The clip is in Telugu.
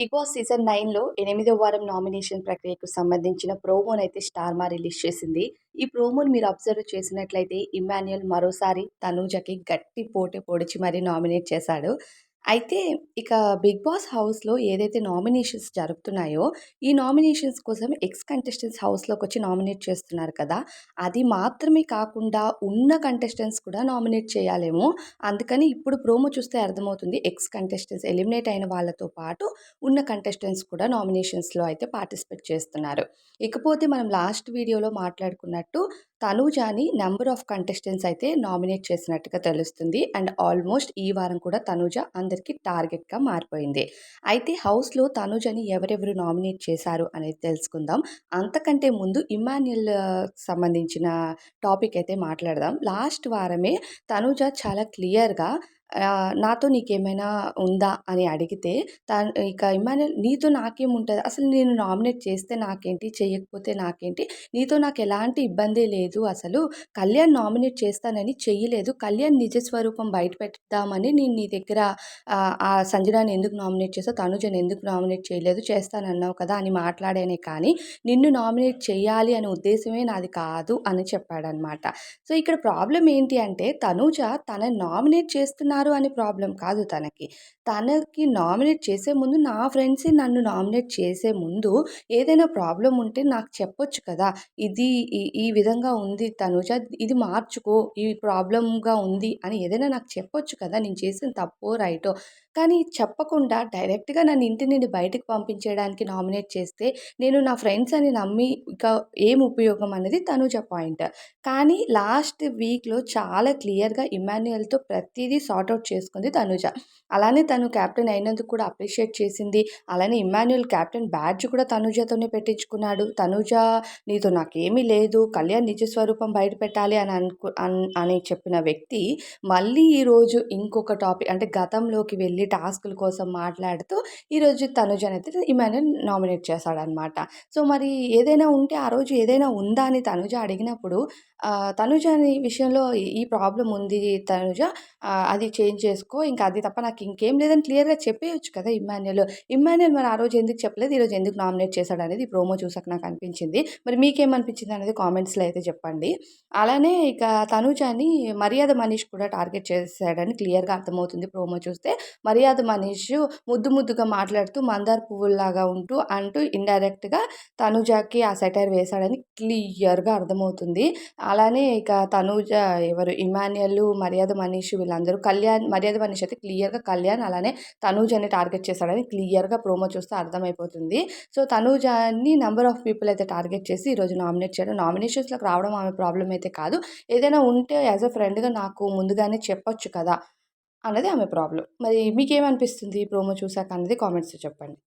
బిగ్ బాస్ సీజన్ నైన్లో ఎనిమిదో వారం నామినేషన్ ప్రక్రియకు సంబంధించిన ప్రోమోనైతే స్టార్మా రిలీజ్ చేసింది. ఈ ప్రోమోని మీరు అబ్జర్వ్ చేసినట్లయితే ఇమాన్యుయల్ మరోసారి తనూజకి గట్టి పోటీ పొడిచి మరీ నామినేట్ చేశాడు. అయితే ఇక బిగ్ బాస్ హౌస్లో ఏదైతే నామినేషన్స్ జరుగుతున్నాయో ఈ నామినేషన్స్ కోసం ఎక్స్ కంటెస్టెంట్స్ హౌస్లోకి వచ్చి నామినేట్ చేస్తున్నారు కదా! అది మాత్రమే కాకుండా ఉన్న కంటెస్టెంట్స్ కూడా నామినేట్ చేయాలేమో! అందుకని ఇప్పుడు ప్రోమో చూస్తే అర్థమవుతుంది ఎక్స్ కంటెస్టెంట్స్ ఎలిమినేట్ అయిన వాళ్ళతో పాటు ఉన్న కంటెస్టెంట్స్ కూడా నామినేషన్స్లో అయితే పార్టిసిపేట్ చేస్తున్నారు. ఇకపోతే మనం లాస్ట్ వీడియోలో మాట్లాడుకున్నట్టు తనూజాని నెంబర్ ఆఫ్ కంటెస్టెంట్స్ అయితే నామినేట్ చేసినట్టుగా తెలుస్తుంది. అండ్ ఆల్మోస్ట్ ఈ వారం కూడా తనూజ అందరికీ టార్గెట్గా మారిపోయింది. అయితే హౌస్లో తనూజని ఎవరెవరు నామినేట్ చేశారు అనేది తెలుసుకుందాం. అంతకంటే ముందు ఇమాన్యుల్ సంబంధించిన టాపిక్ అయితే మాట్లాడదాం. లాస్ట్ వారమే తనూజ చాలా క్లియర్గా నాతో నీకేమైనా ఉందా అని అడిగితే తను ఇక ఇమాన్యుల్ నీతో నాకేముంటుంది? అసలు నేను నామినేట్ చేస్తే నాకేంటి? చేయకపోతే నాకేంటి? నీతో నాకు ఎలాంటి ఇబ్బంది లేదు. అసలు కళ్యాణ్ నామినేట్ చేస్తానని చెయ్యలేదు. కళ్యాణ్ నిజ స్వరూపం బయట పెడదామని నేను నీ దగ్గర ఆ సంజనాని ఎందుకు నామినేట్ చేస్తా తనుజని ఎందుకు నామినేట్ చేయలేదు? చేస్తానన్నావు కదా అని మాట్లాడానే కానీ నిన్ను నామినేట్ చేయాలి అనే ఉద్దేశమే నాది కాదు అని చెప్పాడనమాట. సో ఇక్కడ ప్రాబ్లం ఏంటి అంటే తనుజ తన నామినేట్ చేస్తున్న చేస్తున్నారు అని ప్రాబ్లం కాదు తనకి. తనకి నామినేట్ చేసే ముందు నా ఫ్రెండ్సే నన్ను నామినేట్ చేసే ముందు ఏదైనా ప్రాబ్లం ఉంటే నాకు చెప్పొచ్చు కదా. ఇది ఈ విధంగా ఉంది తనుజ ఇది మార్చుకో ఈ ప్రాబ్లంగా ఉంది అని ఏదైనా నాకు చెప్పొచ్చు కదా. నేను చేసిన తప్పో రైటో. కానీ చెప్పకుండా డైరెక్ట్గా నన్ను ఇంటి నుండి బయటకు పంపించేయడానికి నామినేట్ చేస్తే నేను నా ఫ్రెండ్స్ అని నమ్మి ఇక ఏం ఉపయోగం అనేది తనుజ పాయింట్. కానీ లాస్ట్ వీక్లో చాలా క్లియర్గా ఇమాన్యుయల్తో ప్రతిదీ అవుట్ చేసుకుంది తనుజ. అలానే తను క్యాప్టెన్ అయినందుకు కూడా అప్రిషియేట్ చేసింది. అలానే ఇమాన్యుయల్ క్యాప్టెన్ బ్యాడ్జ్ కూడా తనుజతోనే పెట్టించుకున్నాడు. తనుజ నీతో నాకేమీ లేదు. కళ్యాణ్ నిజ స్వరూపం బయట పెట్టాలి అని అనుకు అని చెప్పిన వ్యక్తి మళ్ళీ ఈరోజు ఇంకొక టాపిక్ అంటే గతంలోకి వెళ్ళి టాస్కుల కోసం మాట్లాడుతూ ఈరోజు తనుజని అయితే ఇమాన్యుల్ నామినేట్ చేశాడనమాట. సో మరి ఏదైనా ఉంటే ఆ రోజు ఏదైనా ఉందా అని తనుజ అడిగినప్పుడు తనుజ అనే విషయంలో ఈ ప్రాబ్లం ఉంది తనుజ. అది చేంజ్ చేసుకో. ఇంకా అది తప్ప నాకు ఇంకేం లేదని క్లియర్గా చెప్పేయచ్చు కదా ఇమ్మాన్యుల్ ఇమ్మాన్యుల్ మరి ఆ రోజు ఎందుకు చెప్పలేదు? ఈరోజు ఎందుకు నామినేట్ చేశాడు అనేది ప్రోమో చూసాక నాకు అనిపించింది. మరి మీకేమనిపించింది అనేది కామెంట్స్లో అయితే చెప్పండి. అలానే ఇక తనుజాని మర్యాద మనీష్ కూడా టార్గెట్ చేశాడని క్లియర్గా అర్థమవుతుంది ప్రోమో చూస్తే. మర్యాద మనీష్ ముద్దు ముద్దుగా మాట్లాడుతూ మందార పువ్వుల్లాగా ఉంటూ అంటూ ఇండైరెక్ట్గా తనుజాకి ఆ సెటైర్ వేశాడని క్లియర్గా అర్థమవుతుంది. అలానే ఇక తనుజ ఎవరు? ఇమాన్యుయల్ మర్యాద మనీష్ వీళ్ళందరూ కళ్యాణ్ మర్యాద మనిషి అయితే క్లియర్గా కళ్యాణ్ అలానే తనూజని టార్గెట్ చేశాడని క్లియర్గా ప్రోమో చూస్తే అర్థమైపోతుంది. సో తనూజని నెంబర్ ఆఫ్ పీపుల్ అయితే టార్గెట్ చేసి ఈరోజు నామినేట్ చేయడం నామినేషన్స్లోకి రావడం ఆమె ప్రాబ్లం అయితే కాదు. ఏదైనా ఉంటే యాజ్ అ ఫ్రెండ్గా నాకు ముందుగానే చెప్పొచ్చు కదా! అన్నది ఆమె ప్రాబ్లం మరి మీకేమనిపిస్తుంది ప్రోమో చూసాక అన్నది కామెంట్స్ చెప్పండి.